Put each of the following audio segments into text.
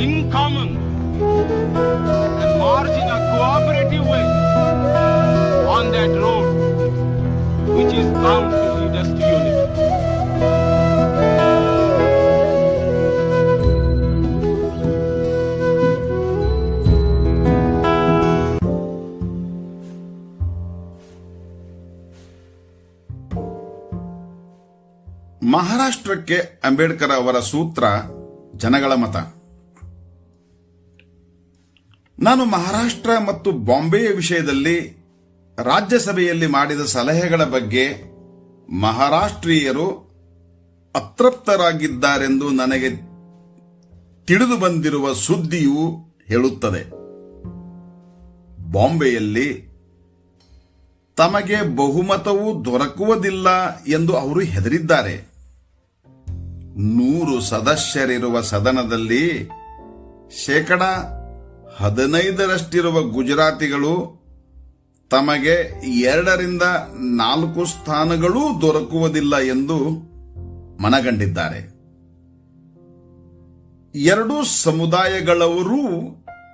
in common and march in a cooperative way on that road which is bound to lead us to unity. ಮಹಾರಾಷ್ಟ್ರಕ್ಕೆ ಅಂಬೇಡ್ಕರ್ ಅವರ ಸೂತ್ರ ಜನಗಳ ಮತ ನಾನು ಮಹಾರಾಷ್ಟ್ರ ಮತ್ತು ಬಾಂಬೆಯ ವಿಷಯದಲ್ಲಿ ರಾಜ್ಯಸಭೆಯಲ್ಲಿ ಮಾಡಿದ ಸಲಹೆಗಳ ಬಗ್ಗೆ ಮಹಾರಾಷ್ಟ್ರೀಯರು ಅತೃಪ್ತರಾಗಿದ್ದಾರೆಂದು ನನಗೆ ತಿಳಿದು ಬಂದಿರುವ ಸುದ್ದಿಯು ಹೇಳುತ್ತದೆ. ಬಾಂಬೆಯಲ್ಲಿ ತಮಗೆ ಬಹುಮತವು ದೊರಕುವುದಿಲ್ಲ ಎಂದು ಅವರು ಹೆದರಿದ್ದಾರೆ. ನೂರು ಸದಸ್ಯರಿರುವ ಸದನದಲ್ಲಿ ಶೇಕಡ ಹದಿನೈದರಷ್ಟಿರುವ ಗುಜರಾತಿಗಳು ತಮಗೆ ಎರಡರಿಂದ ನಾಲ್ಕು ಸ್ಥಾನಗಳೂ ದೊರಕುವುದಿಲ್ಲ ಎಂದು ಮನಗಂಡಿದ್ದಾರೆ. ಎರಡೂ ಸಮುದಾಯಗಳವರೂ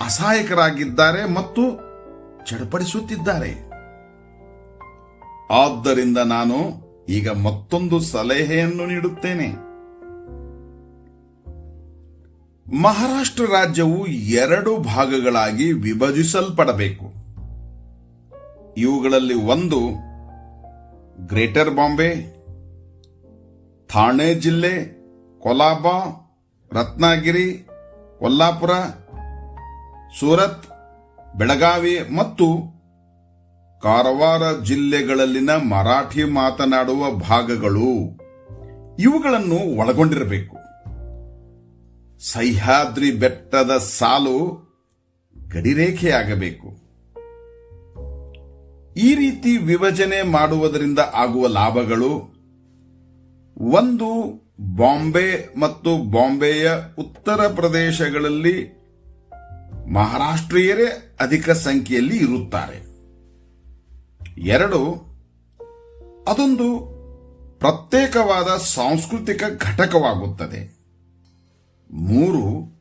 ಅಸಹಾಯಕರಾಗಿದ್ದಾರೆ ಮತ್ತು ಚಡಪಡಿಸುತ್ತಿದ್ದಾರೆ. ಆದ್ದರಿಂದ ನಾನು ಈಗ ಮತ್ತೊಂದು ಸಲಹೆಯನ್ನು ನೀಡುತ್ತೇನೆ. ಮಹಾರಾಷ್ಟ್ರ ರಾಜ್ಯವು ಎರಡು ಭಾಗಗಳಾಗಿ ವಿಭಜಿಸಲ್ಪಡಬೇಕು. ಇವುಗಳಲ್ಲಿ ಒಂದು ಗ್ರೇಟರ್ ಬಾಂಬೆ, ಥಾಣೆ ಜಿಲ್ಲೆ, ಕೊಲಾಬ, ರತ್ನಾಗಿರಿ, ಕೊಲ್ಲಾಪುರ, ಸೂರತ್, ಬೆಳಗಾವಿ ಮತ್ತು ಕಾರವಾರ ಜಿಲ್ಲೆಗಳಲ್ಲಿನ ಮರಾಠಿ ಮಾತನಾಡುವ ಭಾಗಗಳು. ಇವುಗಳನ್ನು ಒಳಗೊಂಡಿರಬೇಕು. ಸಹ್ಯಾದ್ರಿ ಬೆಟ್ಟದ ಸಾಲು ಗಡಿರೇಖೆಯಾಗಬೇಕು. ಈ ರೀತಿ ವಿಭಜನೆ ಮಾಡುವುದರಿಂದ ಆಗುವ ಲಾಭಗಳು ಒಂದು ಬಾಂಬೆ ಮತ್ತು ಬಾಂಬೆಯ ಉತ್ತರ ಪ್ರದೇಶಗಳಲ್ಲಿ ಮಹಾರಾಷ್ಟ್ರೀಯರೇ ಅಧಿಕ ಸಂಖ್ಯೆಯಲ್ಲಿ ಇರುತ್ತಾರೆ. ಎರಡು, ಅದೊಂದು ಪ್ರತ್ಯೇಕವಾದ ಸಾಂಸ್ಕೃತಿಕ ಘಟಕವಾಗುತ್ತದೆ. ಮೂರು,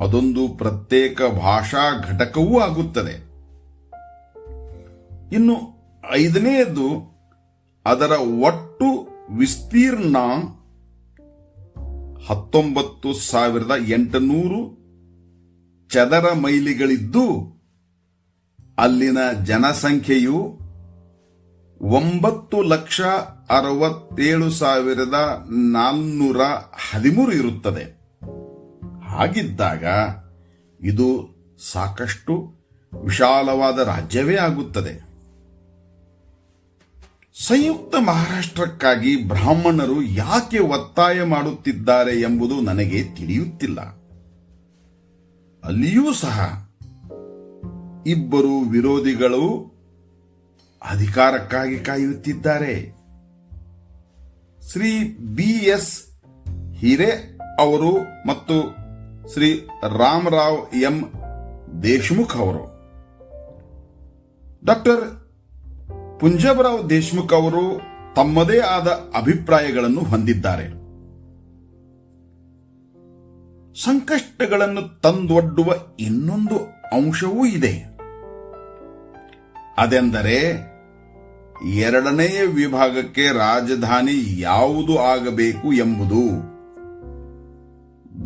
ಅದೊಂದು ಪ್ರತ್ಯೇಕ ಭಾಷಾ ಘಟಕವೂ ಆಗುತ್ತದೆ. ಇನ್ನು ಐದನೆಯದು ಅದರ ಒಟ್ಟು ವಿಸ್ತೀರ್ಣ ಹತ್ತೊಂಬತ್ತು ಸಾವಿರದ ಎಂಟುನೂರು ಚದರ ಮೈಲಿಗಳಿದ್ದು, ಅಲ್ಲಿನ ಜನಸಂಖ್ಯೆಯು ಒಂಬತ್ತು ಲಕ್ಷ ಅರವತ್ತೇಳು ಸಾವಿರದ ನಾಲ್ನೂರ ಹದಿಮೂರು ಇರುತ್ತದೆ. ಹಾಗಿದ್ದಾಗ ಇದು ಸಾಕಷ್ಟು ವಿಶಾಲವಾದ ರಾಜ್ಯವೇ ಆಗುತ್ತದೆ. ಸಂಯುಕ್ತ ಮಹಾರಾಷ್ಟ್ರಕ್ಕಾಗಿ ಬ್ರಾಹ್ಮಣರು ಯಾಕೆ ಒತ್ತಾಯ ಮಾಡುತ್ತಿದ್ದಾರೆ ಎಂಬುದು ನನಗೆ ತಿಳಿಯುತ್ತಿಲ್ಲ. ಅಲ್ಲಿಯೂ ಸಹ ಇಬ್ಬರು ವಿರೋಧಿಗಳು ಅಧಿಕಾರಕ್ಕಾಗಿ ಕಾಯುತ್ತಿದ್ದಾರೆ. ಶ್ರೀ ಬಿ ಎಸ್ ಹಿರೆ ಅವರು ಮತ್ತು ಶ್ರೀ ರಾಮರಾವ್ ಎಂ. ದೇಶ್ಮುಖ್ ಅವರು. ಡಾಕ್ಟರ್ ಪುಂಜಬರಾವ್ ದೇಶ್ಮುಖ್ ಅವರು ತಮ್ಮದೇ ಆದ ಅಭಿಪ್ರಾಯಗಳನ್ನು ಹೊಂದಿದ್ದಾರೆ. ಸಂಕಷ್ಟಗಳನ್ನು ತಂದೊಡ್ಡುವ ಇನ್ನೊಂದು ಅಂಶವೂ ಇದೆ. ಅದೆಂದರೆ ಎರಡನೆಯ ವಿಭಾಗಕ್ಕೆ ರಾಜಧಾನಿ ಯಾವುದು ಆಗಬೇಕು ಎಂಬುದು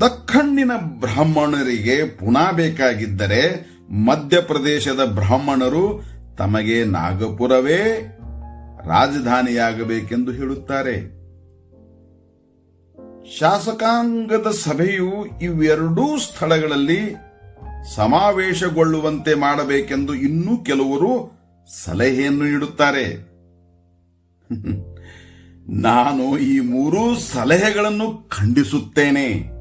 ದಖಣ್ಣಿನ ಬ್ರಾಹ್ಮಣರಿಗೆ ಪುನಃ ಬೇಕಾಗಿದ್ದರೆ ಮಧ್ಯಪ್ರದೇಶದ ಬ್ರಾಹ್ಮಣರು ತಮಗೆ ನಾಗಪುರವೇ ರಾಜಧಾನಿಯಾಗಬೇಕೆಂದು ಹೇಳುತ್ತಾರೆ. ಶಾಸಕಾಂಗದ ಸಭೆಯು ಇವೆರಡೂ ಸ್ಥಳಗಳಲ್ಲಿ ಸಮಾವೇಶಗೊಳ್ಳುವಂತೆ ಮಾಡಬೇಕೆಂದು ಇನ್ನೂ ಕೆಲವರು ಸಲಹೆಯನ್ನು ನೀಡುತ್ತಾರೆ. ನಾನು ಈ ಮೂರೂ ಸಲಹೆಗಳನ್ನು ಖಂಡಿಸುತ್ತೇನೆ.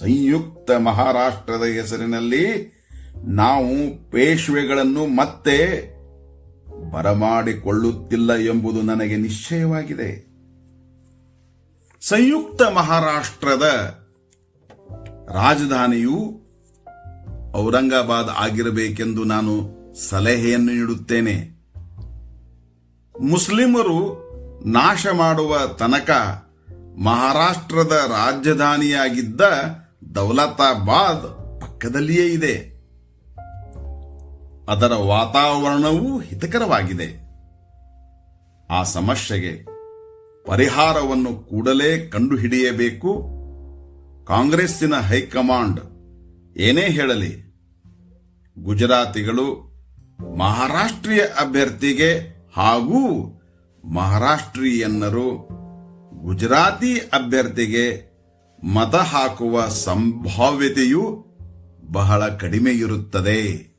ಸಂಯುಕ್ತ ಮಹಾರಾಷ್ಟ್ರದ ಹೆಸರಿನಲ್ಲಿ ನಾವು ಪೇಶ್ವೆಗಳನ್ನು ಮತ್ತೆ ಬರಮಾಡಿಕೊಳ್ಳುತ್ತಿಲ್ಲ ಎಂಬುದು ನನಗೆ ನಿಶ್ಚಯವಾಗಿದೆ. ಸಂಯುಕ್ತ ಮಹಾರಾಷ್ಟ್ರದ ರಾಜಧಾನಿಯು ಔರಂಗಾಬಾದ್ ಆಗಿರಬೇಕೆಂದು ನಾನು ಸಲಹೆಯನ್ನು ನೀಡುತ್ತೇನೆ. ಮುಸ್ಲಿಮರು ನಾಶ ಮಾಡುವ ತನಕ ಮಹಾರಾಷ್ಟ್ರದ ರಾಜಧಾನಿಯಾಗಿದ್ದ ದೌಲತಾಬಾದ್ ಪಕ್ಕದಲ್ಲಿಯೇ ಇದೆ. ಅದರ ವಾತಾವರಣವೂ ಹಿತಕರವಾಗಿದೆ. ಆ ಸಮಸ್ಯೆಗೆ ಪರಿಹಾರವನ್ನು ಕೂಡಲೇ ಕಂಡುಹಿಡಿಯಬೇಕು. ಕಾಂಗ್ರೆಸ್ಸಿನ ಹೈಕಮಾಂಡ್ ಏನೇ ಹೇಳಲಿ, ಗುಜರಾತಿಗಳು ಮಹಾರಾಷ್ಟ್ರೀಯ ಅಭ್ಯರ್ಥಿಗೆ ಹಾಗೂ ಮಹಾರಾಷ್ಟ್ರೀಯನ್ನರು ಗುಜರಾತಿ ಅಭ್ಯರ್ಥಿಗೆ ಮತ ಹಾಕುವ ಸಂಭಾವ್ಯತೆಯೂ ಬಹಳ ಕಡಿಮೆ ಇರುತ್ತದೆ